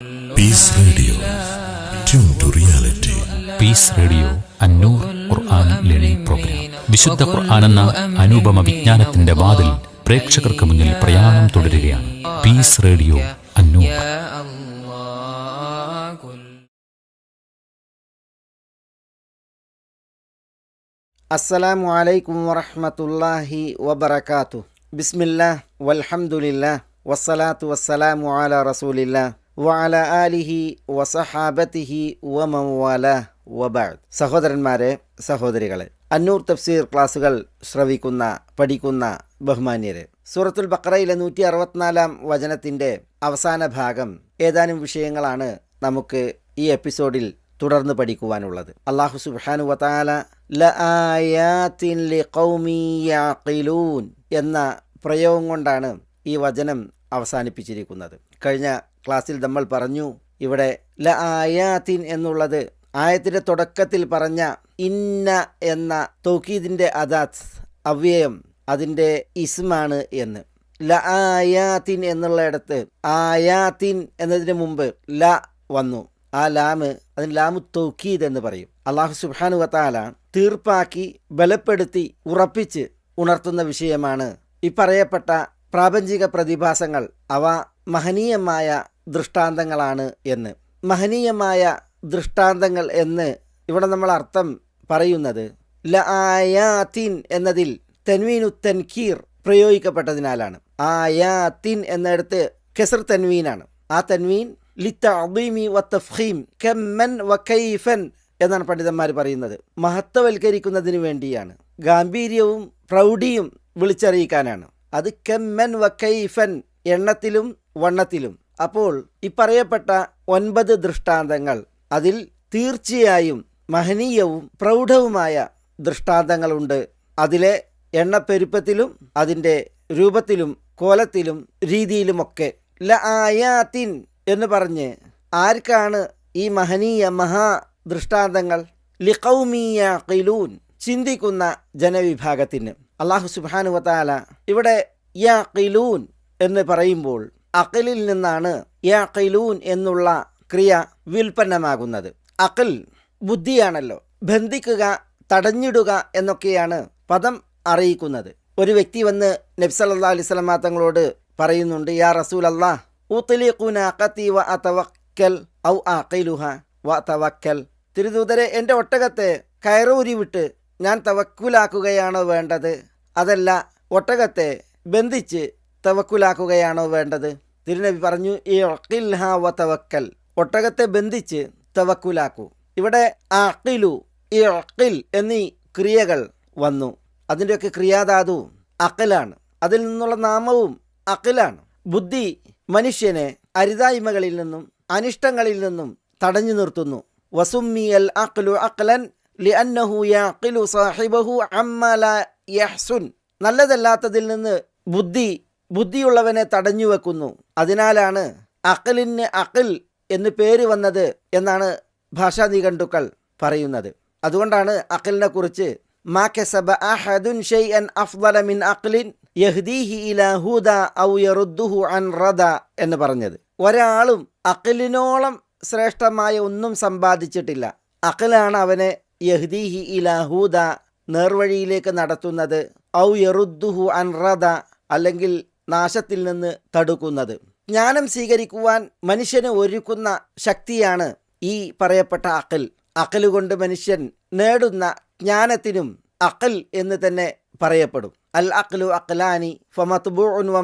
Peace radio tune to reality peace radio Annur Quran learning program വിശുദ്ധ ഖുർആനെന്ന അനുപമ വിജ്ഞാനത്തിന്റെ വാതിൽ പ്രേക്ഷകർക്ക് മുന്നിൽ പ്രയാണം തുടരുകയാണ്. പീസ് റേഡിയോ അന്നൂർ. അസ്സലാമു അലൈക്കും വറഹ്മത്തുള്ളാഹി വബറകാതു ബിസ്മില്ലാ വൽഹംദുലില്ലാ വസ്സലാത്തു വസ്സലാമു അലാ റസൂലില്ലാ വഅല ആലിഹി വസഹാബത്തിഹി വമവാല വബാദ് സഹോദരന്മാരെ സഹോദരികളെ അന്നൂർ തഫ്സീർ ക്ലാസുകൾ ശ്രവിക്കുന്ന പഠിക്കുന്ന ബഹുമാന്യരെ. സൂറത്തുൽ ബക്രയിലെ നൂറ്റി അറുപത്തിനാലാം വചനത്തിന്റെ അവസാന ഭാഗം ഏതാനും വിഷയങ്ങളാണ് നമുക്ക് ഈ എപ്പിസോഡിൽ തുടർന്ന് പഠിക്കുവാനുള്ളത്. അള്ളാഹു സുബാനു വതാലൂൻ എന്ന പ്രയോഗം കൊണ്ടാണ് ഈ വചനം അവസാനിപ്പിച്ചിരിക്കുന്നത്. കഴിഞ്ഞ ക്ലാസ്സിൽ നമ്മൾ പറഞ്ഞു ഇവിടെ ല ആയാത്തിൻ എന്നുള്ളത് ആയത്തിന്റെ തുടക്കത്തിൽ പറഞ്ഞ ഇന്ന എന്ന തൗക്കീദിന്റെ അദാത്ത് അവ്യയം അതിന്റെ ഇസ്മാണ് എന്ന്. ല ലആയാത്തിൻ എന്നുള്ളയിടത്ത് ആയാത്തിൻ എന്നതിന് മുമ്പ് ല വന്നു. ആ ലാമ് അതിന് ലാമു തൗക്കീദ് എന്ന് പറയും. അള്ളാഹു സുബാനു വത്താല തീർപ്പാക്കി ബലപ്പെടുത്തി ഉറപ്പിച്ച് ഉണർത്തുന്ന വിഷയമാണ് ഈ പറയപ്പെട്ട പ്രാപഞ്ചിക പ്രതിഭാസങ്ങൾ. അവ മഹനീയമായ ദൃഷ്ടാന്തങ്ങളാണ് എന്ന്. മഹനീയമായ ദൃഷ്ടാന്തങ്ങൾ എന്ന് ഇവിടെ നമ്മൾ അർത്ഥം പറയുന്നത് ല ആയാത്തിൻ എന്നതിൽ തെൻവീനു തൻകീർ പ്രയോഗിക്കപ്പെട്ടതിനാലാണ്. ആയാത്തിൻ എന്നിടത്ത് കെസർ തൻവീനാണ്. ആ തൻവീൻ ലിത്തീമി വത്തഫീം കെമ്മൻ വക്കൈഫൻ എന്നാണ് പണ്ഡിതന്മാർ പറയുന്നത്. മഹത്വവൽക്കരിക്കുന്നതിന് വേണ്ടിയാണ്. ഗാംഭീര്യവും പ്രൗഢിയും വിളിച്ചറിയിക്കാനാണ്. അത് കെമ്മൻ വക്കൈഫൻ കൈഫൻ എണ്ണത്തിലും വണ്ണത്തിലും. അപ്പോൾ ഇപ്പറയപ്പെട്ട പറയപ്പെട്ട ഒൻപത് ദൃഷ്ടാന്തങ്ങൾ അതിൽ തീർച്ചയായും മഹനീയവും പ്രൗഢവുമായ ദൃഷ്ടാന്തങ്ങളുണ്ട്. അതിലെ എണ്ണപ്പെരുപ്പത്തിലും അതിന്റെ രൂപത്തിലും കോലത്തിലും രീതിയിലുമൊക്കെ. ല ആയാത്തിൻ എന്ന് പറഞ്ഞ് ആർക്കാണ് ഈ മഹനീയ മഹാ ദൃഷ്ടാന്തങ്ങൾ? ലിഖൗമിയ കിലൂൻ ചിന്തിക്കുന്ന ജനവിഭാഗത്തിന്. അള്ളാഹു സുബാനുവത്താല ഇവിടെ യാ കിലൂൻ എന്ന് പറയുമ്പോൾ അഖിലിൽ നിന്നാണ് യഖിലൂൻ എന്നുള്ള ക്രിയ വിൽപ്പന്നമാകുന്നത് അഖിൽ ബുദ്ധിയാണല്ലോ. ബന്ധിക്കുക തടഞ്ഞിടുക എന്നൊക്കെയാണ് പദം അറിയിക്കുന്നത്. ഒരു വ്യക്തി വന്ന് നബ്സല്ലാ അലൈഹി സ്വലമാ തങ്ങളോട് പറയുന്നുണ്ട് യാ റസൂൽ അല്ലാ ഊത്തലിഖുനാഖത്തി അതവക്കൽ ഔ ആഖിലുഹ വ തവക്കൽ തിരുദൂതരെ എന്റെ ഒട്ടകത്തെ കയറൂരി വിട്ട് ഞാൻ തവക്കുലാക്കുകയാണോ വേണ്ടത്? അതല്ല ഒട്ടകത്തെ ബന്ധിച്ച് തവക്കുലാക്കുകയാണോ വേണ്ടത്? തിരുനബി പറഞ്ഞു ഈ അഖിൽഹ വ തവക്കൽ ഒട്ടകത്തെ ബന്ധിച്ച് തവക്കുലാക്കൂ. ഇവിടെ അഖിലു ഈ അഖിൽ എന്നീ ക്രിയകൾ വന്നു. അതിന്റെയൊക്കെ ക്രിയാധാതു അഖിലാണ്. അതിൽ നിന്നുള്ള നാമവും അഖിലാണ്. ബുദ്ധി മനുഷ്യനെ അരിതായ്മകളിൽ നിന്നും അനിഷ്ടങ്ങളിൽ നിന്നും തടഞ്ഞു നിർത്തുന്നു. വസുമ്മിയൽ അഖ്ലു അഖ്ലൻ ലിഅന്നഹു സാഹിബഹു അമ്മ ലാ യഹ്സുൻ. നല്ലതല്ലാത്തതിൽ നിന്ന് ബുദ്ധി ബുദ്ധിയുള്ളവനെ തടഞ്ഞു വെക്കുന്നു. അതിനാലാണ് അഖലിന് അഖിൽ എന്ന് പേര് വന്നത് എന്നാണ് ഭാഷാ നിഘണ്ടുക്കൾ പറയുന്നത്. അതുകൊണ്ടാണ് അഖിലിനെ കുറിച്ച് എന്ന് പറഞ്ഞത്. ഒരാളും അഖിലിനോളം ശ്രേഷ്ഠമായ ഒന്നും സമ്പാദിച്ചിട്ടില്ല. അഖിലാണ് അവനെ യഹ്ദീഹി ഇലാ ഹൂദ നേർവഴിയിലേക്ക് നടത്തുന്നത്. ഔ യറുദ്ദുഹു അൻ റദ അല്ലെങ്കിൽ നാശത്തിൽ നിന്ന് തടുക്കുന്നത്. ജ്ഞാനം സ്വീകരിക്കുവാൻ മനുഷ്യന് ഒരുക്കുന്ന ശക്തിയാണ് ഈ പറയപ്പെട്ട അക്കൽ അക്കലുകൊണ്ട് മനുഷ്യൻ നേടുന്ന ജ്ഞാനത്തിനും അക്കൽ എന്ന് തന്നെ പറയപ്പെടും. അൽ അഖ്ലു അഖ്ലാനി ഫമത്ബൂഉൻ വ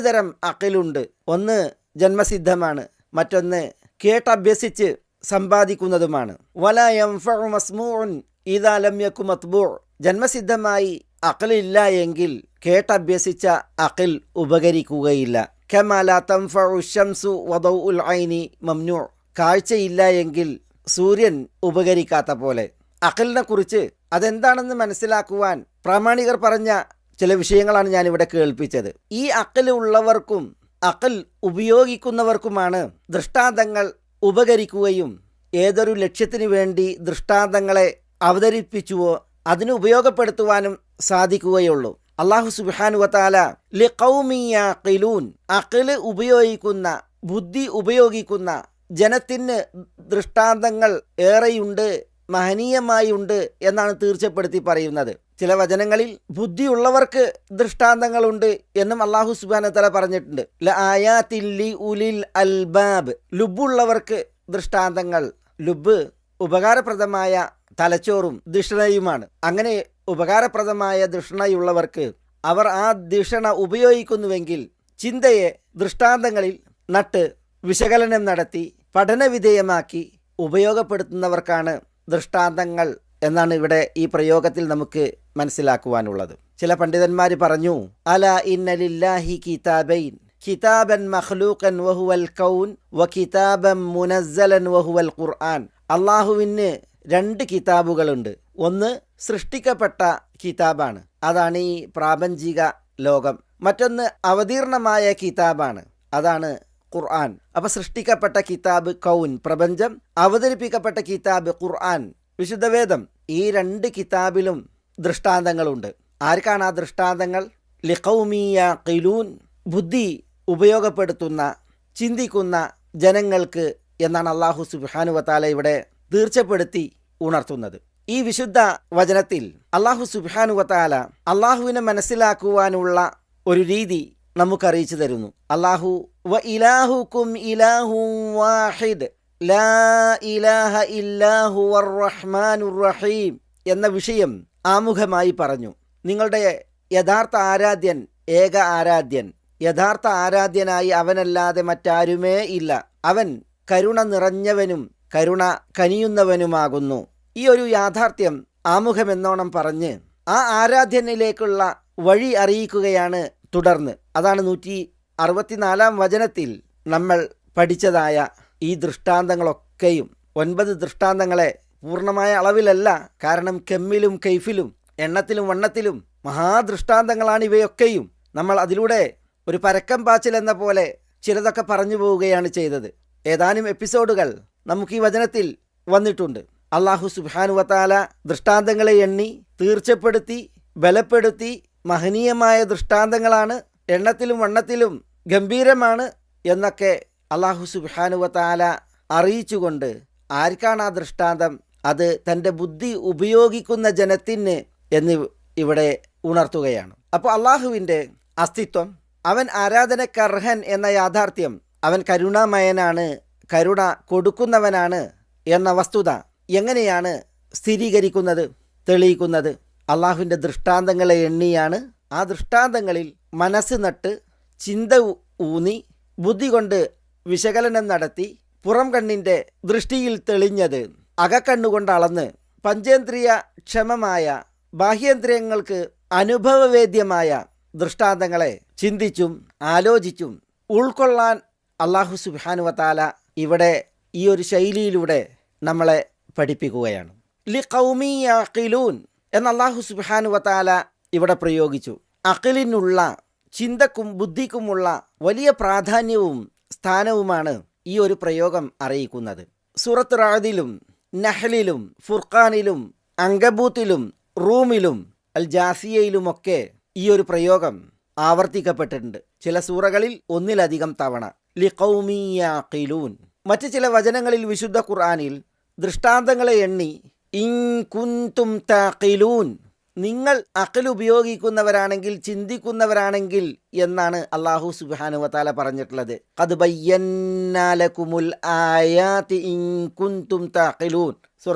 തരം അഖിലുണ്ട്. ഒന്ന് ജന്മസിദ്ധമാണ് മറ്റൊന്ന് കേട്ടഭ്യസിച്ച് സമ്പാദിക്കുന്നതുമാണ്. വല യംഫഉ മസ്മൂഉൻ ഇദാ ലം യകു ജന്മസിദ്ധമായി അക്കലില്ല എങ്കിൽ കേട്ടഭ്യസിച്ച അഖിൽ ഉപകരിക്കുകയില്ല. ഐനി മംനൂ. കാഴ്ചയില്ല എങ്കിൽ സൂര്യൻ ഉപകരിക്കാത്ത പോലെ. അഖിലിനെ കുറിച്ച് അതെന്താണെന്ന് മനസ്സിലാക്കുവാൻ പ്രാമാണികർ പറഞ്ഞ ചില വിഷയങ്ങളാണ് ഞാനിവിടെ കേൾപ്പിച്ചത്. ഈ അക്കൽ ഉള്ളവർക്കും അക്കൽ ഉപയോഗിക്കുന്നവർക്കുമാണ് ദൃഷ്ടാന്തങ്ങൾ ഉപകരിക്കുകയും ഏതൊരു ലക്ഷ്യത്തിനു വേണ്ടി ദൃഷ്ടാന്തങ്ങളെ അവതരിപ്പിച്ചുവോ അതിന് ഉപയോഗപ്പെടുത്തുവാനും സാധിക്കുകയുള്ളൂ. അള്ളാഹു സുബാനു വത്താല ലിഖൗമിയ ഖിലൂൻ അഖിൽ ഉപയോഗിക്കുന്ന ബുദ്ധി ഉപയോഗിക്കുന്ന ജനത്തിന് ദൃഷ്ടാന്തങ്ങൾ ഏറെയുണ്ട് മഹനീയമായുണ്ട് എന്നാണ് തീർച്ചപ്പെടുത്തി പറയുന്നത്. ചില വചനങ്ങളിൽ ബുദ്ധിയുള്ളവർക്ക് ദൃഷ്ടാന്തങ്ങളുണ്ട് എന്നും അള്ളാഹു സുബാന തല പറഞ്ഞിട്ടുണ്ട്. ല ഉലിൽ അൽബാബ് ലുബുള്ളവർക്ക് ദൃഷ്ടാന്തങ്ങൾ ലുബ് ഉപകാരപ്രദമായ തലച്ചോറും ദിഷണയുമാണ് അങ്ങനെ ഉപകാരപ്രദമായ ദൃഷ്ണയുള്ളവർക്ക് അവർ ആ ദിഷണ ഉപയോഗിക്കുന്നുവെങ്കിൽ ചിന്തയെ ദൃഷ്ടാന്തങ്ങളിൽ നട്ട് വിശകലനം നടത്തി പഠനവിധേയമാക്കി ഉപയോഗപ്പെടുത്തുന്നവർക്കാണ് ദൃഷ്ടാന്തങ്ങൾ എന്നാണ് ഇവിടെ ഈ പ്രയോഗത്തിൽ നമുക്ക് മനസ്സിലാക്കുവാനുള്ളത്. ചില പണ്ഡിതന്മാർ പറഞ്ഞു അല ഇന്നലില്ലാഹി കിതാബൈൻ കിതാബൻ മഖ്ലൂഖൻ വഹുവൽ കൗൻ വ കിതാബൻ മുനസ്സലൻ വഹുവൽ ഖുർആൻ. അള്ളാഹുവിന് രണ്ട് കിതാബുകളുണ്ട്. ഒന്ന് സൃഷ്ടിക്കപ്പെട്ട കിതാബാണ്. അതാണ് ഈ പ്രാപഞ്ചിക ലോകം. മറ്റൊന്ന് അവതീർണമായ കിതാബാണ്. അതാണ് ഖുർആൻ. അപ്പൊ സൃഷ്ടിക്കപ്പെട്ട കിതാബ് കൗൻ പ്രപഞ്ചം. അവതരിപ്പിക്കപ്പെട്ട കിതാബ് ഖുർആൻ വിശുദ്ധവേദം. ഈ രണ്ട് കിതാബിലും ദൃഷ്ടാന്തങ്ങളുണ്ട്. ആർക്കാണ് ആ ദൃഷ്ടാന്തങ്ങൾ? ലിഖൗമിയ കിലൂൻ ബുദ്ധി ഉപയോഗപ്പെടുത്തുന്ന ചിന്തിക്കുന്ന ജനങ്ങൾക്ക് എന്നാണ് അള്ളാഹു സുബാനുവത്താല ഇവിടെ തീർച്ചപ്പെടുത്തി ഉണർത്തുന്നത്. ഈ വിശുദ്ധ വചനത്തിൽ അള്ളാഹു സുബാനുവത്താല അള്ളാഹുവിനെ മനസ്സിലാക്കുവാനുള്ള ഒരു രീതി നമുക്കറിയിച്ചു തരുന്നു. അള്ളാഹു വ ഇലാഹുക്കും ഇലാഹു വാഹിദ്. ലാ ഇലാഹ റഹീം എന്ന വിഷയം ആമുഖമായി പറഞ്ഞു. നിങ്ങളുടെ യഥാർത്ഥ ആരാധ്യൻ ഏക ആരാധ്യൻ യഥാർത്ഥ ആരാധ്യനായി അവനല്ലാതെ മറ്റാരുമേ ഇല്ല. അവൻ കരുണ നിറഞ്ഞവനും കരുണ കനിയുന്നവനുമാകുന്നു. ഈ ഒരു യാഥാർത്ഥ്യം ആമുഖമെന്നോണം പറഞ്ഞ് ആ ആരാധ്യനിലേക്കുള്ള വഴി അറിയിക്കുകയാണ് തുടർന്ന്. അതാണ് നൂറ്റി അറുപത്തിനാലാം വചനത്തിൽ നമ്മൾ പഠിച്ചതായ ഈ ദൃഷ്ടാന്തങ്ങളൊക്കെയും. ഒൻപത് ദൃഷ്ടാന്തങ്ങളെ പൂർണമായ അളവിലല്ല കാരണം കെമ്മിലും കൈഫിലും എണ്ണത്തിലും വണ്ണത്തിലും മഹാദൃഷ്ടാന്തങ്ങളാണ് ഇവയൊക്കെയും നമ്മൾ അതിലൂടെ ഒരു പരക്കം പാച്ചിൽ എന്ന പോലെ ചിലതൊക്കെ പറഞ്ഞു പോവുകയാണ് ചെയ്തത്. ഏതാനും എപ്പിസോഡുകൾ നമുക്ക് ഈ വചനത്തിൽ വന്നിട്ടുണ്ട്. അള്ളാഹു സുബാനുവത്താല ദൃഷ്ടാന്തങ്ങളെ എണ്ണി തീർച്ചപ്പെടുത്തി ബലപ്പെടുത്തി മഹനീയമായ ദൃഷ്ടാന്തങ്ങളാണ് എണ്ണത്തിലും വണ്ണത്തിലും ഗംഭീരമാണ് എന്നൊക്കെ അള്ളാഹു സുബാനുവത്താല അറിയിച്ചുകൊണ്ട് ആർക്കാണ് ആ ദൃഷ്ടാന്തം? അത് തന്റെ ബുദ്ധി ഉപയോഗിക്കുന്ന ജനത്തിന് എന്ന് ഇവിടെ ഉണർത്തുകയാണ്. അപ്പോൾ അള്ളാഹുവിന്റെ അസ്തിത്വം അവൻ ആരാധനക്കർഹൻ എന്ന യാഥാർത്ഥ്യം അവൻ കരുണാമയനാണ് കരുണ കൊടുക്കുന്നവനാണ് എന്ന വസ്തുത എങ്ങനെയാണ് സ്ഥിരീകരിക്കുന്നത് തെളിയിക്കുന്നത്? അള്ളാഹുവിന്റെ ദൃഷ്ടാന്തങ്ങളെ എണ്ണിയാണ്. ആ ദൃഷ്ടാന്തങ്ങളിൽ മനസ്സ് നട്ട് ചിന്ത ഊന്നി ബുദ്ധി കൊണ്ട് വിശകലനം നടത്തി പുറം കണ്ണിന്റെ ദൃഷ്ടിയിൽ തെളിഞ്ഞത് അകക്കണ്ണുകൊണ്ട് അളന്ന് പഞ്ചേന്ദ്രിയ ക്ഷമമായ ബാഹ്യേന്ദ്രിയങ്ങൾക്ക് അനുഭവവേദ്യമായ ദൃഷ്ടാന്തങ്ങളെ ചിന്തിച്ചും ആലോചിച്ചും ഉൾക്കൊള്ളാൻ അള്ളാഹു സുബാനുവത്താല ഇവിടെ ഈ ഒരു ശൈലിയിലൂടെ നമ്മളെ പഠിപ്പിക്കുകയാണ്. ലി കൗമി അഖിലൂൻ എന്ന അള്ളാഹു സുബാനുവത്താല ഇവിടെ പ്രയോഗിച്ചു. അഖിലിനുള്ള ചിന്തക്കും ബുദ്ധിക്കുമുള്ള വലിയ പ്രാധാന്യവും സ്ഥാനവുമാണ് ഈ ഒരു പ്രയോഗം അറിയിക്കുന്നത്. സൂറത്ത് റാദിലും നഹലിലും ഫുർഖാനിലും അങ്കബൂത്തിലും റൂമിലും അൽ ജാസിയയിലുമൊക്കെ ഈ ഒരു പ്രയോഗം ആവർത്തിക്കപ്പെട്ടിട്ടുണ്ട്. ചില സൂറകളിൽ ഒന്നിലധികം തവണ. ലിഖൗമിയാഖിലൂൻ മറ്റ് ചില വചനങ്ങളിൽ വിശുദ്ധ ഖുർആാനിൽ ദൃഷ്ടാന്തങ്ങളെ എണ്ണി ഇൻ കുന്തും താഖിലൂൻ. നിങ്ങൾ അഖിൽ ഉപയോഗിക്കുന്നവരാണെങ്കിൽ ചിന്തിക്കുന്നവരാണെങ്കിൽ എന്നാണ് അള്ളാഹു സുബാനുവത്താല പറഞ്ഞിട്ടുള്ളത്. അത് ബയ്യന്നാലക്കുമുൽ ആയാതി താഖിലൂൻ.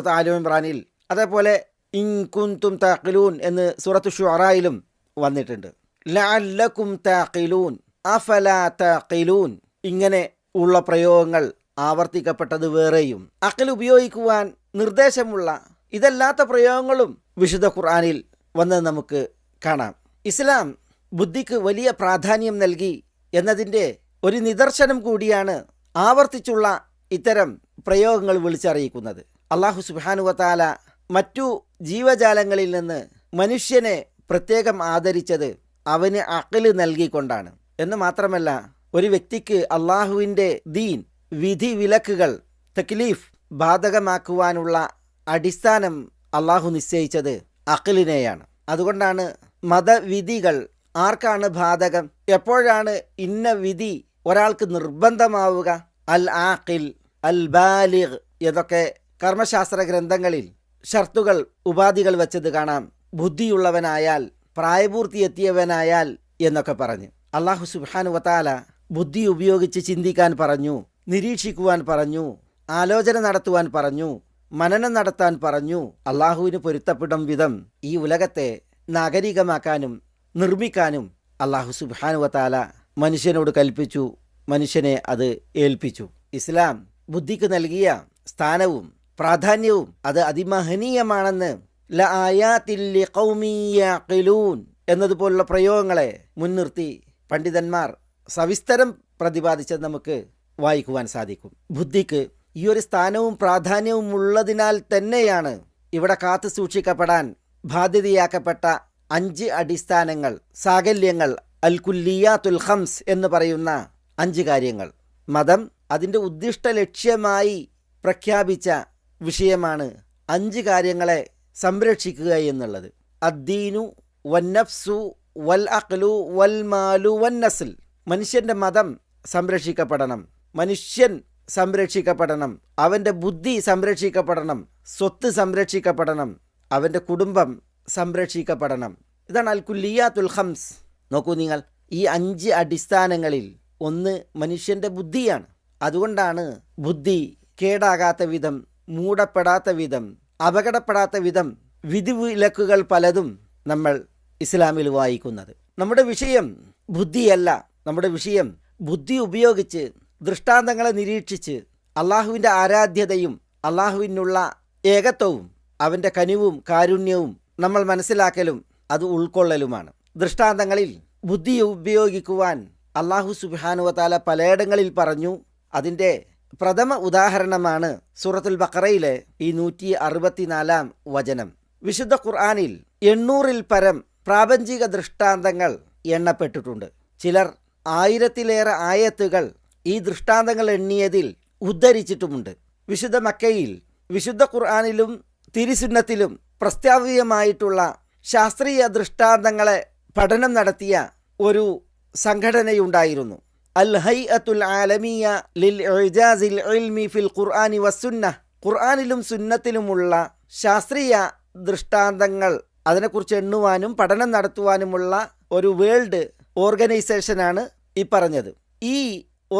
ആലു ഇമ്രാനിൽ അതേപോലെ ഇൻ കുന്തും താഖിലൂൻ എന്ന് സൂറത്ത് ഷുറായിലും വന്നിട്ടുണ്ട്. ലഅല്ലക്കും താഖിലൂൻ. അഫലാ താഖിലൂൻ. ഇങ്ങനെ ഉള്ള പ്രയോഗങ്ങൾ ആവർത്തിക്കപ്പെട്ടത് വേറെയും. അക്കൽ ഉപയോഗിക്കുവാൻ നിർദ്ദേശമുള്ള ഇതല്ലാത്ത പ്രയോഗങ്ങളും വിശുദ്ധ ഖുർആാനിൽ വന്നത് നമുക്ക് കാണാം. ഇസ്ലാം ബുദ്ധിക്ക് വലിയ പ്രാധാന്യം നൽകി എന്നതിന്റെ ഒരു നിദർശനം കൂടിയാണ് ആവർത്തിച്ചുള്ള ഇത്തരം പ്രയോഗങ്ങൾ വിളിച്ചറിയിക്കുന്നത്. അള്ളാഹു സുബാനുവത്താല മറ്റു ജീവജാലങ്ങളിൽ നിന്ന് മനുഷ്യനെ പ്രത്യേകം ആദരിച്ചത് അവന് അക്കൽ നൽകിക്കൊണ്ടാണ്. എന്ന് മാത്രമല്ല ഒരു വ്യക്തിക്ക് അള്ളാഹുവിന്റെ ദീൻ വിധി വിലക്കുകൾ തക്ലീഫ് ബാധകമാക്കുവാനുള്ള അടിസ്ഥാനം അള്ളാഹു നിശ്ചയിച്ചത് അഖിലിനെയാണ്. അതുകൊണ്ടാണ് മതവിധികൾ ആർക്കാണ് ബാധകം? എപ്പോഴാണ് ഇന്ന വിധി ഒരാൾക്ക് നിർബന്ധമാവുക? അൽ ആഖിൽ അൽ ബാലിഗ് എന്നൊക്കെ കർമ്മശാസ്ത്ര ഗ്രന്ഥങ്ങളിൽ ഷർത്തുകൾ ഉപാധികൾ വെച്ചത് കാണാം. ബുദ്ധിയുള്ളവനായാൽ പ്രായപൂർത്തിയെത്തിയവനായാൽ എന്നൊക്കെ പറഞ്ഞ്. അള്ളാഹു സുബാനു വത്താല ബുദ്ധി ഉപയോഗിച്ച് ചിന്തിക്കാൻ പറഞ്ഞു നിരീക്ഷിക്കുവാൻ പറഞ്ഞു ആലോചന നടത്തുവാൻ പറഞ്ഞു മനനം നടത്താൻ പറഞ്ഞു അള്ളാഹുവിന് പൊരുത്തപ്പെടും വിധം ഈ ഉലകത്തെ നാഗരികമാക്കാനും നിർമ്മിക്കാനും അള്ളാഹു സുബാനുവത്താല മനുഷ്യനോട് കൽപ്പിച്ചു മനുഷ്യനെ അത് ഏൽപ്പിച്ചു. ഇസ്ലാം ബുദ്ധിക്ക് നൽകിയ സ്ഥാനവും പ്രാധാന്യവും അത് അതിമഹനീയമാണെന്ന് എന്നതുപോലുള്ള പ്രയോഗങ്ങളെ മുൻനിർത്തി പണ്ഡിതന്മാർ സവിസ്തരം പ്രതിപാദിച്ചത് നമുക്ക് വായിക്കുവാൻ സാധിക്കും. ബുദ്ധിക്ക് ഈ ഒരു സ്ഥാനവും പ്രാധാന്യവും ഉള്ളതിനാൽ തന്നെയാണ് ഇവിടെ കാത്തു സൂക്ഷിക്കപ്പെടാൻ ബാധ്യതയാക്കപ്പെട്ട അഞ്ച് അടിസ്ഥാനങ്ങൾ സാകല്യങ്ങൾ അൽ കുല്ലിയാത്തുൽ ഹംസ് എന്ന് പറയുന്ന അഞ്ച് കാര്യങ്ങൾ. മതം അതിന്റെ ഉദ്ദിഷ്ട ലക്ഷ്യമായി പ്രഖ്യാപിച്ച വിഷയമാണ് അഞ്ച് കാര്യങ്ങളെ സംരക്ഷിക്കുക എന്നുള്ളത്. അദ്ദീനു വന്നഫ്സു വൽ അഖ്ലു വൽ മാലു വൻ നസ്ൽ മനുഷ്യന്റെ മതം സംരക്ഷിക്കപ്പെടണം. മനുഷ്യൻ സംരക്ഷിക്കപ്പെടണം. അവന്റെ ബുദ്ധി സംരക്ഷിക്കപ്പെടണം. സ്വത്ത് സംരക്ഷിക്കപ്പെടണം. അവന്റെ കുടുംബം സംരക്ഷിക്കപ്പെടണം. ഇതാണ് അൽ കുല്ലിയാത്തുൽ ഹംസ് നോക്കൂ നിങ്ങൾ ഈ അഞ്ച് അടിസ്ഥാനങ്ങളിൽ ഒന്ന് മനുഷ്യന്റെ ബുദ്ധിയാണ്. അതുകൊണ്ടാണ് ബുദ്ധി കേടാകാത്ത വിധം മൂടപ്പെടാത്ത വിധം അപകടപ്പെടാത്ത വിധം വിധിവിലക്കുകൾ പലതും നമ്മൾ ഇസ്ലാമിൽ വായിക്കുന്നത്. നമ്മുടെ വിഷയം ബുദ്ധിയല്ല. നമ്മുടെ വിഷയം ബുദ്ധി ഉപയോഗിച്ച് ദൃഷ്ടാന്തങ്ങളെ നിരീക്ഷിച്ച് അള്ളാഹുവിന്റെ ആരാധ്യതയും അള്ളാഹുവിനുള്ള ഏകത്വവും അവന്റെ കനിവും കാരുണ്യവും നമ്മൾ മനസ്സിലാക്കലും അത് ഉൾക്കൊള്ളലുമാണ്. ദൃഷ്ടാന്തങ്ങളിൽ ബുദ്ധി ഉപയോഗിക്കുവാൻ അള്ളാഹു സുബാനുവത്താല പലയിടങ്ങളിൽ പറഞ്ഞു. അതിന്റെ പ്രഥമ ഉദാഹരണമാണ് സൂറത്തുൽ ബക്കറയിലെ ഈ നൂറ്റി അറുപത്തിനാലാം വചനം. വിശുദ്ധ ഖുർആാനിൽ എണ്ണൂറിൽ പരം പ്രാപഞ്ചിക ദൃഷ്ടാന്തങ്ങൾ എണ്ണപ്പെട്ടിട്ടുണ്ട്. ചിലർ ആയിരത്തിലേറെ ആയത്തുകൾ ഈ ദൃഷ്ടാന്തങ്ങൾ എണ്ണിയതിൽ ഉദ്ധരിച്ചിട്ടുമുണ്ട്. വിശുദ്ധ മക്കയിൽ വിശുദ്ധ ഖുർആാനിലും തിരുസുന്നത്തിലും പ്രസ്താവികമായിട്ടുള്ള ശാസ്ത്രീയ ദൃഷ്ടാന്തങ്ങളെ പഠനം നടത്തിയ ഒരു സംഘടനയുണ്ടായിരുന്നു. അൽ ഹൈ അത്തുൽ ആലമിയ ലിൽ ഇജാസിൽ ഇൽമി ഫിൽ ഖുർആാനി വസുന്ന ഖുർആാനിലും സുന്നത്തിലുമുള്ള ശാസ്ത്രീയ ദൃഷ്ടാന്തങ്ങൾ അതിനെക്കുറിച്ച് എണ്ണുവാനും പഠനം നടത്തുവാനുമുള്ള ഒരു വേൾഡ് ഓർഗനൈസേഷനാണ് ഈ പറഞ്ഞത്. ഈ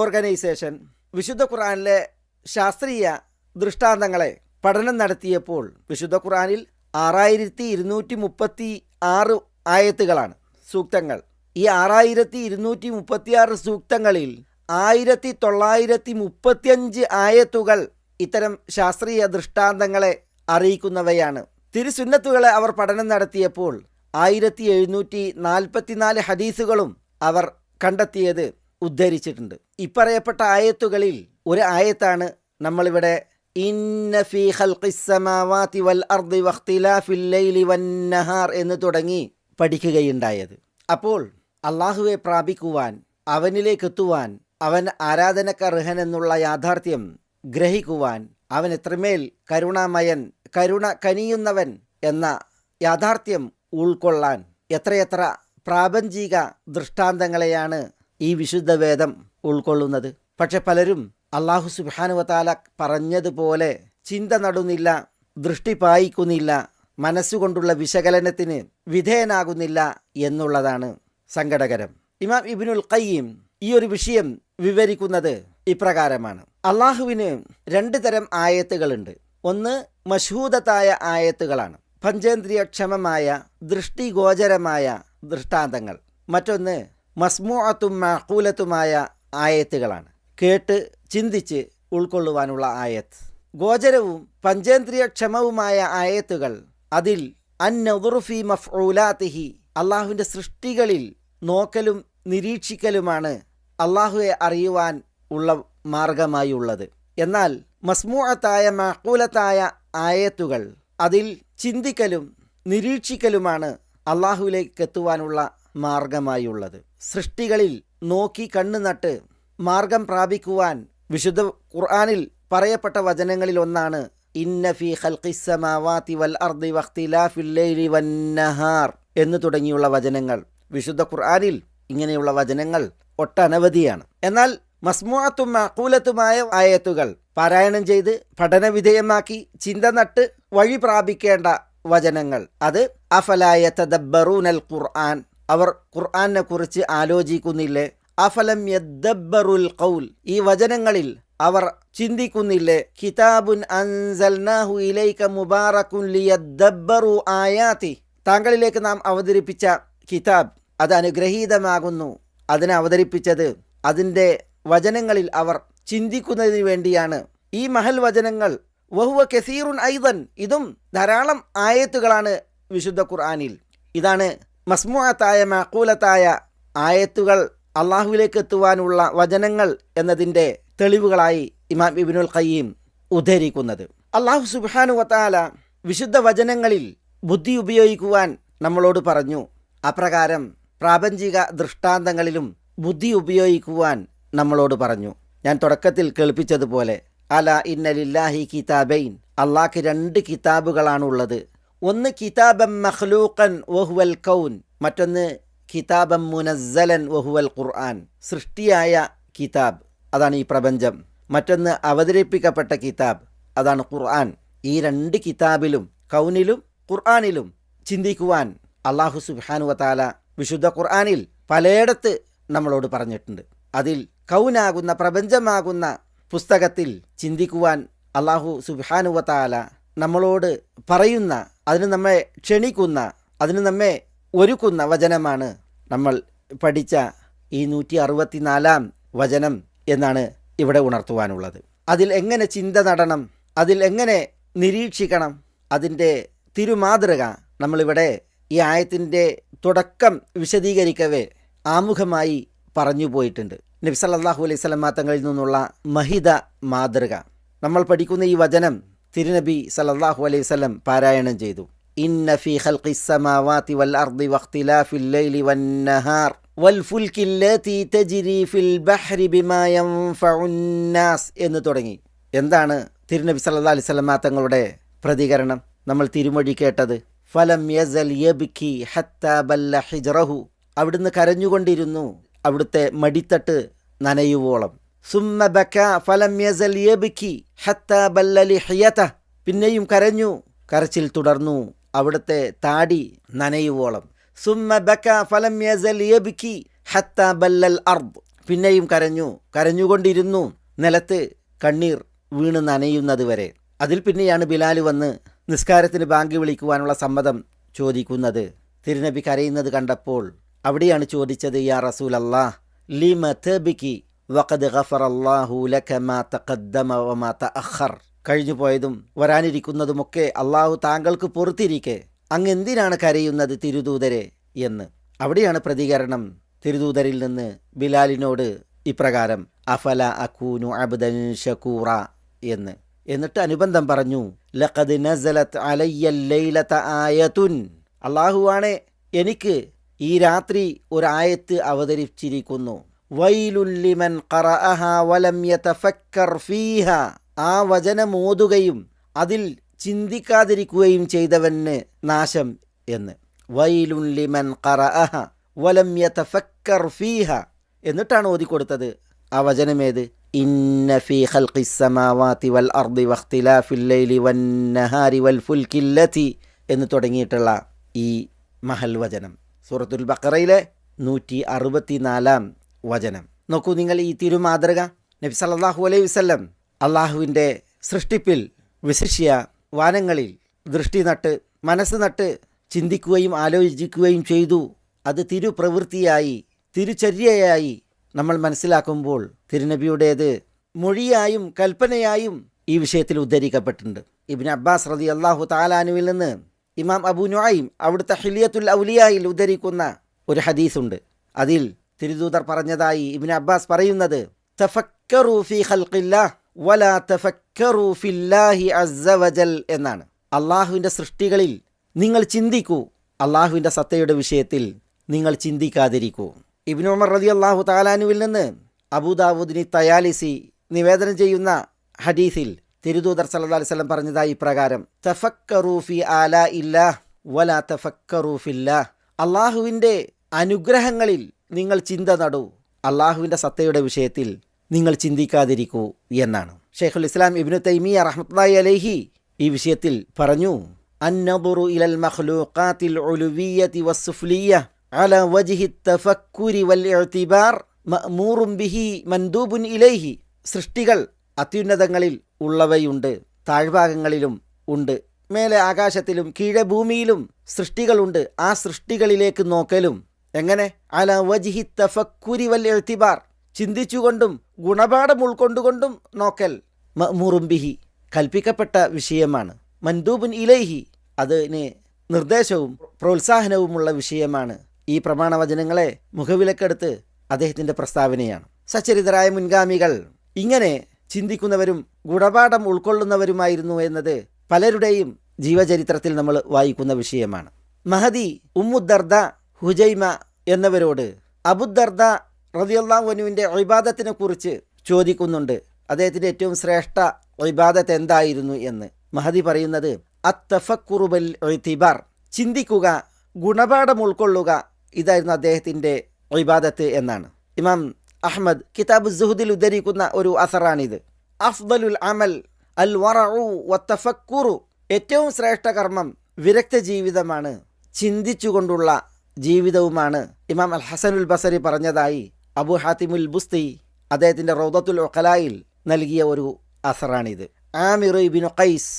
ഓർഗനൈസേഷൻ വിശുദ്ധ ഖുറാനിലെ ശാസ്ത്രീയ ദൃഷ്ടാന്തങ്ങളെ പഠനം നടത്തിയപ്പോൾ വിശുദ്ധ ഖുറാനിൽ ആറായിരത്തി ഇരുന്നൂറ്റി മുപ്പത്തി ആറ് ആയത്തുകളാണ് സൂക്തങ്ങൾ. ഈ ആറായിരത്തി ഇരുന്നൂറ്റി മുപ്പത്തിയാറ് സൂക്തങ്ങളിൽ ആയിരത്തി തൊള്ളായിരത്തി മുപ്പത്തിയഞ്ച് ആയത്തുകൾ ഇത്തരം ശാസ്ത്രീയ ദൃഷ്ടാന്തങ്ങളെ അറിയിക്കുന്നവയാണ്. തിരുസുന്നത്തുകളെ അവർ പഠനം നടത്തിയപ്പോൾ ആയിരത്തി എഴുന്നൂറ്റി നാൽപ്പത്തിനാല് ഹദീസുകളും അവർ കണ്ടെത്തിയത് ഉദ്ധരിച്ചിട്ടുണ്ട്. ഇപ്പറയപ്പെട്ട ആയത്തുകളിൽ ഒരു ആയത്താണ് നമ്മളിവിടെ ഇന്ന ഫീ വൽ ലൈലി വന്നഹാർ എന്ന് തുടങ്ങി പഠിക്കുകയുണ്ടായത്. അപ്പോൾ അള്ളാഹുവെ പ്രാപിക്കുവാൻ അവനിലേക്ക് എത്തുവാൻ അവൻ ആരാധനക്കർഹൻ എന്നുള്ള യാഥാർത്ഥ്യം ഗ്രഹിക്കുവാൻ അവൻ എത്രമേൽ കരുണാമയൻ കരുണ കനിയുന്നവൻ എന്ന യാഥാർത്ഥ്യം ഉൾക്കൊള്ളാൻ എത്രയെത്ര പ്രാപഞ്ചിക ദൃഷ്ടാന്തങ്ങളെയാണ് ഈ വിശുദ്ധ വേദം ഉൾക്കൊള്ളുന്നത്. പക്ഷെ പലരും അള്ളാഹു സുബാനുവത്താല പറഞ്ഞതുപോലെ ചിന്ത നടുന്നില്ല ദൃഷ്ടി പായിക്കുന്നില്ല മനസ്സുകൊണ്ടുള്ള വിശകലനത്തിന് വിധേയനാകുന്നില്ല എന്നുള്ളതാണ് സങ്കടകരം. ഇമാം ഇബിനുൽ ഖയ്യീം ഈ ഒരു വിഷയം വിവരിക്കുന്നത് ഇപ്രകാരമാണ്. അള്ളാഹുവിന് രണ്ട് തരം ആയത്തുകളുണ്ട്. ഒന്ന് മഷൂദത്തായ ആയത്തുകളാണ്. പഞ്ചേന്ദ്രിയക്ഷമമായ ദൃഷ്ടിഗോചരമായ ദൃഷ്ടാന്തങ്ങൾ. മറ്റൊന്ന് മസ്മൂഅത്തും മാക്കൂലത്തുമായ ആയത്തുകളാണ്. കേട്ട് ചിന്തിച്ച് ഉൾക്കൊള്ളുവാനുള്ള ആയത്ത്. ഗോചരവും പഞ്ചേന്ദ്രിയക്ഷമവുമായ ആയത്തുകൾ അതിൽ അന്നറുഫി മഫ്ഊലാത്തിഹി അള്ളാഹുവിന്റെ സൃഷ്ടികളിൽ നോക്കലും നിരീക്ഷിക്കലുമാണ് അള്ളാഹുവെ അറിയുവാൻ ഉള്ള മാർഗമായി ഉള്ളത്. എന്നാൽ മസ്മൂഅത്തായ മഹൂലത്തായ ആയത്തുകൾ അതിൽ ചിന്തിക്കലും നിരീക്ഷിക്കലുമാണ് അള്ളാഹുവിലേക്ക് എത്തുവാനുള്ള മാർഗമായുള്ളത്. സൃഷ്ടികളിൽ നോക്കി കണ്ണു നട്ട് മാർഗം പ്രാപിക്കുവാൻ വിശുദ്ധ ഖുർആാനിൽ പറയപ്പെട്ട വചനങ്ങളിൽ ഒന്നാണ് വൽ അർദി വന്നഹാർ എന്ന് തുടങ്ങിയുള്ള വചനങ്ങൾ. വിശുദ്ധ ഖുർആാനിൽ ഇങ്ങനെയുള്ള വചനങ്ങൾ ഒട്ടനവധിയാണ്. എന്നാൽ മസ്മുഅത്തും മാക്കൂലത്തുമായ ആയത്തുകൾ പാരായണം ചെയ്ത് പഠനവിധേയമാക്കി ചിന്ത നട്ട് വഴി പ്രാപിക്കേണ്ട വചനങ്ങൾ. അത് അഫലായ തദബ്ബറൂനൽ ഖുർആൻ അവർ ഖുർആനെ കുറിച്ച് ആലോചിക്കുന്നില്ലേ? അഫലം യദ്ദബ്ബറുൽ ഖൗൽ. ഈ വചനങ്ങളിൽ അവർ ചിന്തിക്കുന്നില്ലേ? കിതാബുൻ അൻസൽനാഹു ഇലൈക മുബാറക്കുൻ ലിയദ്ദബ്ബറു ആയാതി. താങ്കളിലേക്ക് നാം അവതരിപ്പിച്ച കിതാബ് അത് അനുഗ്രഹീതമാകുന്നു. അതിനെ അവതരിപ്പിച്ചത് അതിന്റെ വചനങ്ങളിൽ അവർ ചിന്തിക്കുന്നതിന് വേണ്ടിയാണ്. ഈ മഹൽ വചനങ്ങൾ വഹുവ കസീറുൻ ഐതൻ ഇതും ധാരാളം ആയത്തുകളാണ് വിശുദ്ധ ഖുർആാനിൽ. ഇതാണ് മസ്മുഅത്തായ മക്കൂലത്തായ ആയത്തുകൾ അള്ളാഹുവിലേക്ക് എത്തുവാനുള്ള വചനങ്ങൾ എന്നതിന്റെ തെളിവുകളായി ഇമാം ഇബിനുൽ ഖയ്യീം ഉദ്ധരിക്കുന്നത്. അള്ളാഹു സുബാനു വത്താല വിശുദ്ധ വചനങ്ങളിൽ ബുദ്ധി ഉപയോഗിക്കുവാൻ നമ്മളോട് പറഞ്ഞു. അപ്രകാരം പ്രാപഞ്ചിക ദൃഷ്ടാന്തങ്ങളിലും ബുദ്ധി ഉപയോഗിക്കുവാൻ നമ്മളോട് പറഞ്ഞു ഞാൻ തുടക്കത്തിൽ കേൾപ്പിച്ചതുപോലെ അല ഇന്നലില്ലാഹി കിതാബൈൻ അള്ളാഹ്ക്ക് രണ്ട് കിതാബുകളാണുള്ളത്. ഒന്ന് കിതാബം മഹ്ലൂഖൻ വഹുവൽ കൗൻ മറ്റൊന്ന് കിതാബം മുനസ്സലൻ വഹുവൽ ഖുർആൻ. സൃഷ്ടിയായ കിതാബ് അതാണ് ഈ പ്രപഞ്ചം. മറ്റൊന്ന് അവതരിപ്പിക്കപ്പെട്ട കിതാബ് അതാണ് ഖുർആൻ. ഈ രണ്ട് കിതാബിലും കൗനിലും ഖുർആാനിലും ചിന്തിക്കുവാൻ അള്ളാഹു സുബാനുവ താല വിശുദ്ധ ഖുർആാനിൽ പലയിടത്ത് നമ്മളോട് പറഞ്ഞിട്ടുണ്ട്. അതിൽ കൗനാകുന്ന പ്രപഞ്ചമാകുന്ന പുസ്തകത്തിൽ ചിന്തിക്കുവാൻ അള്ളാഹു സുബാനുവത്താല നമ്മളോട് പറയുന്ന അതിന് നമ്മെ ക്ഷണിക്കുന്ന അതിന് നമ്മെ ഒരുക്കുന്ന വചനമാണ് നമ്മൾ പഠിച്ച ഈ നൂറ്റി അറുപത്തിനാലാം വചനം എന്നാണ് ഇവിടെ ഉണർത്തുവാനുള്ളത്. അതിൽ എങ്ങനെ ചിന്ത നടണം അതിൽ എങ്ങനെ നിരീക്ഷിക്കണം അതിന്റെ തിരുമാതൃക നമ്മളിവിടെ ഈ ആയത്തിന്റെ തുടക്കം വിശദീകരിക്കവേ ആമുഖമായി പറഞ്ഞു പോയിട്ടുണ്ട് നബി സല്ലല്ലാഹു അലൈഹി സ്വലമാ തങ്ങളിൽ നിന്നുള്ള മഹിത മാതൃക നമ്മൾ പഠിക്കുന്ന ഈ വചനം തിരുനബി സല്ലല്ലാഹു അലൈഹി വസല്ലം പാരായണം ചെയ്തു ഇന്ന ഫീ ഖൽഖിസ് സമാവാതി വൽ അർദി വഖ്തിലാഫിൽ ലൈലി വൻ നഹാർ والفلك التي تجري في البحر بما ينفع الناس എന്ന് തുടങ്ങി എന്താണ് തിരുനബി സല്ലല്ലാഹു അലൈഹി വസല്ലമ തങ്ങളുടെ പ്രതികരണം നമ്മൾ തിരുമൊഴി കേട്ടത് ഫലം യസൽ യബ്കി ഹത്താ ബല്ല ഹിജ്റഹു അവിടുന്ന് കരഞ്ഞുകൊണ്ടിരുന്നു അവിടുത്തെ മടിത്തട്ട് നനയുവോളം. സുമ്മ ബക ഫലം യസൽ പിന്നെയും കരഞ്ഞു. കരച്ചിൽ തുടർന്നു. അവിടുത്തെ താടി നനയുവോളം. സുമ്മ ബക ഫലം യസൽ പിന്നെയും കരഞ്ഞു. കരഞ്ഞുകൊണ്ടിരുന്നു. നിലത്ത് കണ്ണീർ വീണ് നനയുന്നത് വരെ അതിൽ പിന്നെയാണ് ബിലാൽ വന്ന് നിസ്കാരത്തിന് ബാങ്ക് വിളിക്കുവാനുള്ള സമ്മതം ചോദിക്കുന്നത്. തിരുനബി കരയുന്നത് കണ്ടപ്പോൾ അവിടെയാണ് ചോദിച്ചത് യാ റസൂൽ അല്ലാ ലിമ തബിക്കി വഖദ് ഗഫറല്ലാഹു ലക മാ തഖദ്ദമ വമാ തഅഖർ. കഴിഞ്ഞു പോയതും വരാനിരിക്കുന്നതുമൊക്കെ അള്ളാഹു താങ്കൾക്ക് പൊറത്തിരിക്കെ. അങ്ങ് എന്തിനാണ് കരയുന്നത് തിരുദൂതരെ എന്ന്? അവിടെയാണ് പ്രതികരണം. തിരുദൂതരിൽ നിന്ന് ബിലാലിനോട് ഇപ്രകാരം അഫല അക്കൂനു അബ്ദൻ ഷക്കൂറ എന്ന്. എന്നിട്ട് അനുബന്ധം പറഞ്ഞു ലഖദ് നസലത് അലയ്യ ലൈലത ആയതുൻ. അള്ളാഹുവാണ് എനിക്ക് ഈ രാത്രി ഒരായത്ത് അവതരിച്ചിരിക്കുന്നു. വൈലുല്ലിമൻ ഫീഹ. ആ വചനം ഓതുകയും അതിൽ ചിന്തിക്കാതിരിക്കുകയും ചെയ്തവന് നാശം എന്ന്. വൈലുല്ലിമൻ ഖറഅഹ വലം യതഫക്കർ ഫീഹ എന്നിട്ടാണ് ഓതിക്കൊടുത്തത്. ആ വചനമേത് ഖൽഖിസ് സമാവാതി വൽ അർദി വഖ്തിലാഫിൽ ലൈലി വൻ നഹാരി വൽ ഫുൽക്കില്ലതി എന്ന് തുടങ്ങിയിട്ടുള്ള ഈ മഹൽ വചനം. സൂറത്തുൽ ബക്കറയിലെ നൂറ്റി അറുപത്തിനാലാം വചനം. നോക്കൂ നിങ്ങൾ ഈ തിരുമാതൃക. നബി സല്ലാഹു അലൈഹി വസല്ലം അള്ളാഹുവിന്റെ സൃഷ്ടിപ്പിൽ വിശിഷ്യ വാനങ്ങളിൽ ദൃഷ്ടി നട്ട് മനസ്സ് നട്ട് ചിന്തിക്കുകയും ആലോചിക്കുകയും ചെയ്തു. അത് തിരുപ്രവൃത്തിയായി തിരുചര്യയായി നമ്മൾ മനസ്സിലാക്കുമ്പോൾ തിരുനബിയുടേത് മൊഴിയായും കൽപ്പനയായും ഈ വിഷയത്തിൽ ഉദ്ധരിക്കപ്പെട്ടിട്ടുണ്ട്. ഇബിൻ അബ്ബാസ് റതി അള്ളാഹു താലാനുവിൽ നിന്ന് ഇമാം അബു നുഐം അവിടുത്തെ ഹിലിയത്തുൽ ഔലിയായിൽ ഉദ്ധരിക്കുന്ന ഒരു ഹദീസുണ്ട്. അതിൽ തിരുദൂതർ പറഞ്ഞതായി ഇബിൻ അബ്ബാസ് പറയുന്നത് എന്നാണ്. അള്ളാഹുവിന്റെ സൃഷ്ടികളിൽ നിങ്ങൾ ചിന്തിക്കൂ. അള്ളാഹുവിന്റെ സത്തയുടെ വിഷയത്തിൽ നിങ്ങൾ ചിന്തിക്കാതിരിക്കൂ. ഇബ്നു ഉമർ റതി അള്ളാഹു താലാനുവിൽ നിന്ന് അബൂദാവൂദിനി തയാലിസി നിവേദനം ചെയ്യുന്ന ഹദീസിൽ തിരുദൂതർ സല്ലല്ലാഹു അലിസ്ലം പറഞ്ഞതായി ഇപ്രകാരം തഫക്കറൂഫി ആല ഇല്ല വല തഫക്കറൂഫില്ല അള്ളാഹുവിന്റെ അനുഗ്രഹങ്ങളിൽ നിങ്ങൾ ചിന്ത നടൂ. അള്ളാഹുവിന്റെ സത്തയുടെ വിഷയത്തിൽ നിങ്ങൾ ചിന്തിക്കാതിരിക്കൂ എന്നാണ്. ഷെയ്ഖുൽ ഇസ്ലാം ഇബ്നു തൈമിയ റഹ്മത്തായി അലേഹി ഈ വിഷയത്തിൽ പറഞ്ഞു അന്നബുറു ഇലൽ മഖ്ലൂഖാത്തിൽ ഉലുവിയ്യതി വസ്സുഫ്ലിയ്യ അല വജ്ഹി തഫക്കുരി വൽ ഇഅ്തിബാർ മഅ്മൂറും ബിഹി മൻദൂബുൻ ഇലൈഹി. സൃഷ്ടികൾ അത്യുന്നതങ്ങളിൽ ഉള്ളവയുണ്ട് താഴ്ഭാഗങ്ങളിലും ഉണ്ട്. മേലെ ആകാശത്തിലും കീഴെ ഭൂമിയിലും സൃഷ്ടികളുണ്ട്. ആ സൃഷ്ടികളിലേക്ക് നോക്കലും എങ്ങനെ? അല വജിഹി തഫക്കുരി വൽ എഴുത്തിബാർ ചിന്തിച്ചുകൊണ്ടും ഗുണപാഠം ഉൾക്കൊണ്ടുകൊണ്ടും നോക്കൽ മഅ്മൂറും ബിഹി. കൽപ്പിക്കപ്പെട്ട വിഷയമാണ്. മൻദൂബുൻ ഇലൈഹി. അതിന് നിർദ്ദേശവും പ്രോത്സാഹനവുമുള്ള വിഷയമാണ്. ഈ പ്രമാണവചനങ്ങളെ മുഖവിലക്കെടുത്ത് അദ്ദേഹത്തിന്റെ പ്രസ്താവനയാണ്. സച്ചരിതരായ മുൻഗാമികൾ ഇങ്ങനെ ചിന്തിക്കുന്നവരും ഗുണപാഠം ഉൾക്കൊള്ളുന്നവരുമായിരുന്നു എന്നത് പലരുടെയും ജീവചരിത്രത്തിൽ നമ്മൾ വായിക്കുന്ന വിഷയമാണ്. മഹദി ഉമ്മുദർദ ഹുജൈമ എന്നിവരോട് അബുദർദ റതിയുള്ളാഹുനുവിന്റെ ഇബാദത്തിനെ കുറിച്ച് ചോദിക്കുന്നുണ്ട്. അദ്ദേഹത്തിന്റെ ഏറ്റവും ശ്രേഷ്ഠ ഇബാദത്ത് എന്തായിരുന്നു എന്ന്. മഹദി പറയുന്നത് അത്തഫക്കുറുബൽ എഴുത്തിബാർ ചിന്തിക്കുക ഗുണപാഠം ഉൾക്കൊള്ളുക ഇതായിരുന്നു അദ്ദേഹത്തിന്റെ ഇബാദത്ത് എന്നാണ്. ഇമാം അഹ്മദ് കിതാബ് സുഹുദിൽ ഉദ്ധരിക്കുന്ന ഒരു അസറാണിത്. അഫ്ദലുൽ അമൽ അൽ വറു വത്തഫക്കുറു ഏറ്റവും ശ്രേഷ്ഠ കർമ്മം വിരക്ത ജീവിതമാണ് ചിന്തിച്ചുകൊണ്ടുള്ള ജീവിതവുമാണ്. ഇമാം അൽ ഹസനുൽ ബസരി പറഞ്ഞതായി അബു ഹാത്തിമുൽ ബുസ്തി അദ്ദേഹത്തിന്റെ റൗദത്തുൽ ഒഖലായിൽ നൽകിയ ഒരു അസറാണിത്. ആമിർ ഇബിൻ ഖൈസ്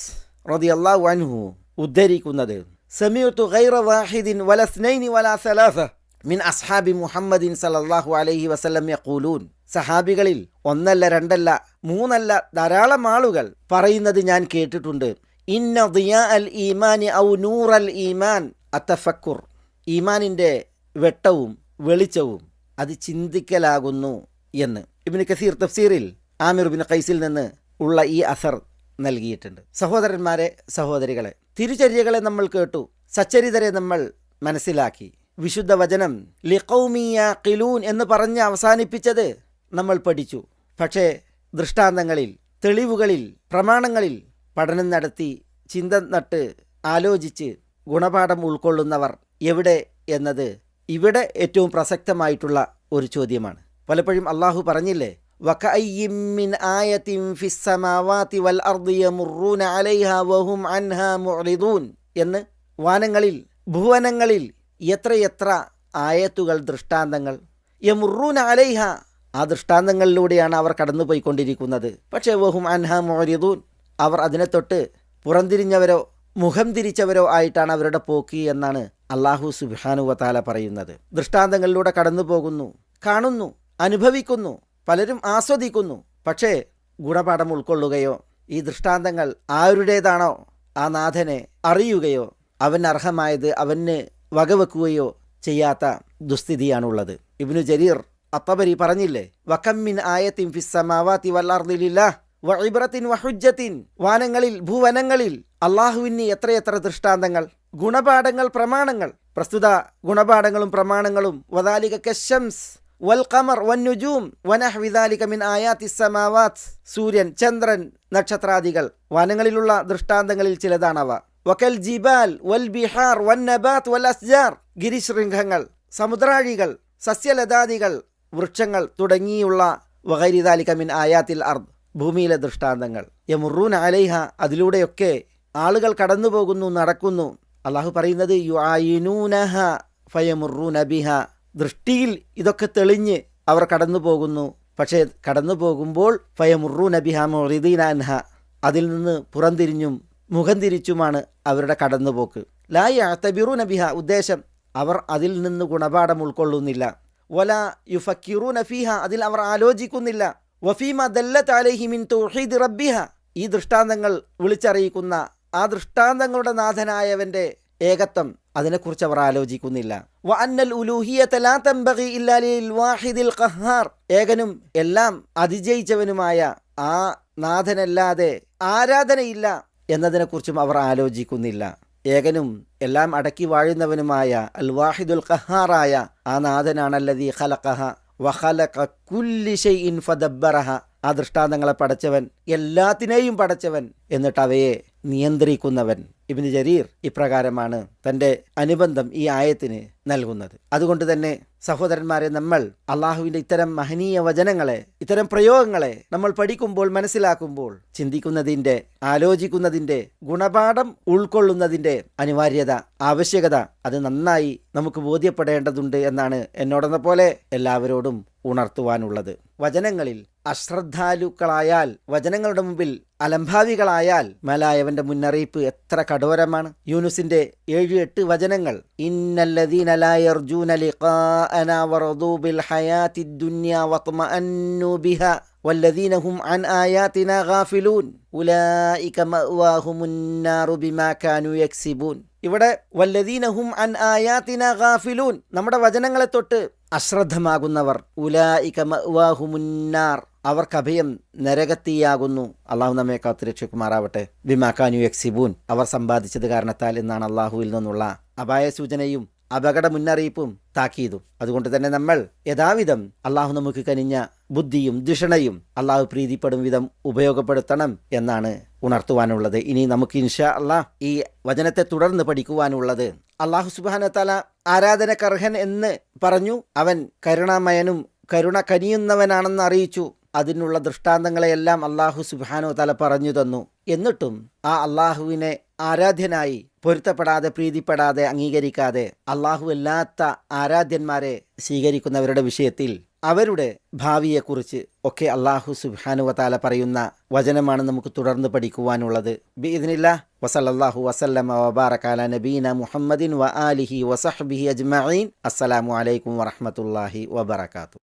റളിയല്ലാഹു അൻഹു ഉദ്ധരിക്കുന്നത് സമീഅത്തു ഗൈറ വാഹിദിൻ വലസ്നൈനി വല സലാസ. മിൻ അസ്ഹാബി മുഹമ്മദിൻ സല്ലല്ലാഹു അലൈഹി വസല്ലം യഖൂലൂൻ. സഹാബികളിൽ ഒന്നല്ല രണ്ടല്ല മൂന്നല്ല ധാരാളം ആളുകൾ പറയുന്നത് ഞാൻ കേട്ടിട്ടുണ്ട്. ഇന്ന ദിയാ അൽ ഈമാനി ഔ നൂർ അൽ ഈമാൻ അത്തഫക്കുർ. ഈമാനിന്റെ വെട്ടവും വെളിച്ചവും അത് ചിന്തിക്കലാകുന്നു എന്ന്. ഇബിന് കസീർ തഫ്സീറിൽ ആമിർ ബിൻ ഖൈസിൽ നിന്ന് ഉള്ള ഈ അസർ നൽകിയിട്ടുണ്ട്. സഹോദരന്മാരെ സഹോദരികളെ തിരുചര്യകളെ നമ്മൾ കേട്ടു. സച്ചരിതരെ നമ്മൾ മനസ്സിലാക്കി. വിശുദ്ധ വചനം ലിഖൌമിയാക്കിലൂൻ എന്ന് പറഞ്ഞ് അവസാനിപ്പിച്ചത് നമ്മൾ പഠിച്ചു. പക്ഷേ ദൃഷ്ടാന്തങ്ങളിൽ തെളിവുകളിൽ പ്രമാണങ്ങളിൽ പഠനം നടത്തി ചിന്ത നട്ട് ആലോചിച്ച് ഗുണപാഠം ഉൾക്കൊള്ളുന്നവർ എവിടെ എന്നത് ഇവിടെ ഏറ്റവും പ്രസക്തമായിട്ടുള്ള ഒരു ചോദ്യമാണ്. പലപ്പോഴും അള്ളാഹു പറഞ്ഞില്ലേ എന്ന് വാനങ്ങളിൽ ഭുവനങ്ങളിൽ എത്രയെത്ര ആയത്തുകൾ ദൃഷ്ടാന്തങ്ങൾ. യമുറൂൻ അലൈഹ ആ ദൃഷ്ടാന്തങ്ങളിലൂടെയാണ് അവർ കടന്നുപോയിക്കൊണ്ടിരിക്കുന്നത്. പക്ഷേ വഹും അൻഹ മോരിദൂൻ അവർ അതിനെ തൊട്ട് പുറംതിരിഞ്ഞവരോ മുഖം തിരിച്ചവരോ ആയിട്ടാണ് അവരുടെ പോക്ക് എന്നാണ് അള്ളാഹു സുബാനുവത്താല പറയുന്നത്. ദൃഷ്ടാന്തങ്ങളിലൂടെ കടന്നു പോകുന്നു കാണുന്നു അനുഭവിക്കുന്നു പലരും ആസ്വദിക്കുന്നു. പക്ഷേ ഗുണപാഠം ഉൾക്കൊള്ളുകയോ ഈ ദൃഷ്ടാന്തങ്ങൾ ആരുടേതാണോ ആ നാഥനെ അറിയുകയോ അവൻ അർഹമായത് അവന് വകവെക്കുകയോ ചെയ്യാത്ത ദുസ്ഥിതിയാണുള്ളത്. ഇബ്നു ജരീർ അത്തബരി പറഞ്ഞില്ലേ വക്കമ്മിൻ ആയത്തിൻ ഫിസ്സമാവാത്തി വല്ലാർന്നില്ല വഇബ്രത്തിൻ വഹുജ്ജത്തിൻ വാനങ്ങളിൽ ഭൂവനങ്ങളിൽ അള്ളാഹുവിന് എത്രയെത്ര ദൃഷ്ടാന്തങ്ങൾ ഗുണപാഠങ്ങൾ പ്രമാണങ്ങൾ. പ്രസ്തുത ഗുണപാഠങ്ങളും പ്രമാണങ്ങളും വദാലിക കശംസ് വൽ ഖമർ വന്നുജൂം വനഹ്വിദാലിക മിൻ ആയാത്തി സൂര്യൻ ചന്ദ്രൻ നക്ഷത്രാദികൾ വനങ്ങളിലുള്ള ദൃഷ്ടാന്തങ്ങളിൽ ചിലതാണവ. വക്കൽ ജിബാൽ വൽ ബിഹാർ വൻ നബാത്ത് വൽ അസ്ജാർ ഗിരിശൃംഖങ്ങൾ സമുദ്രാഴികൾ സസ്യലതാദികൾ വൃക്ഷങ്ങൾ തുടങ്ങിയുള്ള വഹരിദാലിക മിൻ ആയാത്തിൽ അർദ് ഭൂമിയിലെ ദൃഷ്ടാന്തങ്ങൾ. യമുറൂൻ അലൈഹ അതിലൂടെയൊക്കെ ആളുകൾ കടന്നു പോകുന്നു നടക്കുന്നു. അള്ളാഹു പറയുന്നത് യു ആയിനൂനഹ ഫയമുറൂന അബിഹ ദൃഷ്ടിയിൽ ഇതൊക്കെ തെളിഞ്ഞ് അവർ കടന്നു പോകുന്നു പക്ഷേ കടന്നു പോകുമ്പോൾ ഫയമുറു നബിഹ മൊറിദീൻ അൻഹ അതിൽ നിന്ന് പുറംതിരിഞ്ഞും മുഖം തിരിച്ചുമാണ് അവരുടെ കടന്നുപോക്ക്. ലായ അത്തബിറു നബിഹ ഉദ്ദേശം അവർ അതിൽ നിന്ന് ഗുണപാഠം ഉൾക്കൊള്ളുന്നില്ല. വല യുഫക്കിറു നഫീഹ അതിൽ അവർ ആലോചിക്കുന്നില്ല. വഫീമ ദല്ല അലൈഹി മിൻ തൗഹീദ് റബ്ബിഹ. ഈ ദൃഷ്ടാന്തങ്ങൾ വിളിച്ചറിയിക്കുന്ന ആ ദൃഷ്ടാന്തങ്ങളുടെ നാഥനായവന്റെ ഏകത്വം അതിനെക്കുറിച്ച് അവർ ആലോചിക്കുന്നില്ല. വ അന്നൽ വാഹിദിൽ ഖഹാർ. ഏകനും എല്ലാം അതിജയിച്ചവനുമായ ആ നാഥനല്ലാതെ ആരാധനയില്ല. എന്നതിനെക്കുറിച്ചും അവർ ആലോചിക്കുന്നില്ല. ഏകനും എല്ലാം അടക്കി വാഴുന്നവനുമായ അൽ വാഹിദുൽ ഖഹാറായ ആ നാഥനാണല്ലതീ ഖലഖഹ. വഖലഖ കുല്ലി ഷൈഇൻ ആ ദൃഷ്ടാന്തങ്ങളെ പടച്ചവൻ എല്ലാത്തിനെയും പടച്ചവൻ എന്നിട്ട് അവയെ നിയന്ത്രിക്കുന്നവൻ. ഇബിന് ജരീർ ഇപ്രകാരമാണ് തന്റെ അനുബന്ധം ഈ ആയത്തിന് നൽകുന്നത്. അതുകൊണ്ട് തന്നെ സഹോദരന്മാരെ നമ്മൾ അള്ളാഹുവിന്റെ ഇത്തരം മഹനീയ വചനങ്ങളെ ഇത്തരം പ്രയോഗങ്ങളെ നമ്മൾ പഠിക്കുമ്പോൾ മനസ്സിലാക്കുമ്പോൾ ചിന്തിക്കുന്നതിന്റെ ആലോചിക്കുന്നതിന്റെ ഗുണപാഠം ഉൾക്കൊള്ളുന്നതിന്റെ അനിവാര്യത ആവശ്യകത അത് നന്നായി നമുക്ക് ബോധ്യപ്പെടേണ്ടതുണ്ട് എന്നാണ് എന്നോടെന്ന പോലെ എല്ലാവരോടും ഉണർത്തുവാനുള്ളത്. വചനങ്ങളിൽ അശ്രദ്ധാലുക്കളായാൽ വചനങ്ങളുടെ മുമ്പിൽ അലംഭാവികളായാൽ മലായവന്റെ മുന്നറിയിപ്പ് എത്ര കടോരമാണ് യൂനുസിന്റെ ഏഴ് എട്ട് വചനങ്ങൾ ഇവിടെ അൻ ഗാഫിലൂൻ. നമ്മുടെ വചനങ്ങളെ തൊട്ട് അശ്രദ്ധമാകുന്നവർ ഉലായിക മഅ്വാഹുമുന്നാർ അവർക്ക് അഭയം നരകത്തിയാകുന്നു. അള്ളാഹു നമ്മെ കാത്തുരക്ഷിക്കുമാറാവട്ടെ. ബിമാക്കാനു എക്സിബൂൻ അവർ സമ്പാദിച്ചത് കാരണത്താൽ എന്നാണ് അള്ളാഹുവിൽ നിന്നുള്ള അപായ സൂചനയും അപകട മുന്നറിയിപ്പും താക്കീതും. അതുകൊണ്ട് തന്നെ നമ്മൾ യഥാവിധം അള്ളാഹു നമുക്ക് കനിഞ്ഞ ബുദ്ധിയും ദുഷണയും അള്ളാഹു പ്രീതിപ്പെടും വിധം ഉപയോഗപ്പെടുത്തണം എന്നാണ് ഉണർത്തുവാനുള്ളത്. ഇനി നമുക്ക് ഇൻഷാ അള്ളാഹ് ഈ വചനത്തെ തുടർന്ന് പഠിക്കുവാനുള്ളത്. അള്ളാഹു സുബാനത്തല ആരാധനക്കർഹൻ എന്ന് പറഞ്ഞു. അവൻ കരുണാമയനും കരുണ കനിയുന്നവനാണെന്ന് അറിയിച്ചു. അതിനുള്ള ദൃഷ്ടാന്തങ്ങളെയെല്ലാം അള്ളാഹു സുബാനു തല പറഞ്ഞു തന്നു. എന്നിട്ടും ആ അള്ളാഹുവിനെ ആരാധ്യനായി പൊരുത്തപ്പെടാതെ പ്രീതിപ്പെടാതെ അംഗീകരിക്കാതെ അള്ളാഹു അല്ലാത്ത ആരാധ്യന്മാരെ സ്വീകരിക്കുന്നവരുടെ വിഷയത്തിൽ അവരുടെ ഭാവിയെക്കുറിച്ച് ഒക്കെ അള്ളാഹു സുബാനുവതാല പറയുന്ന വചനമാണ് നമുക്ക് തുടർന്ന് പഠിക്കുവാനുള്ളത്. ബി ഇതിനില്ല വസലല്ലാഹു വസല്ലമ വബാറക്കാല നബീന മുഹമ്മദിൻ വ ആലിഹി വസഹബിഹി അജ്മീൻ അസ്സലാമു അലൈക്കും വറഹ്മത്തുള്ളാഹി വബറകാതുഹു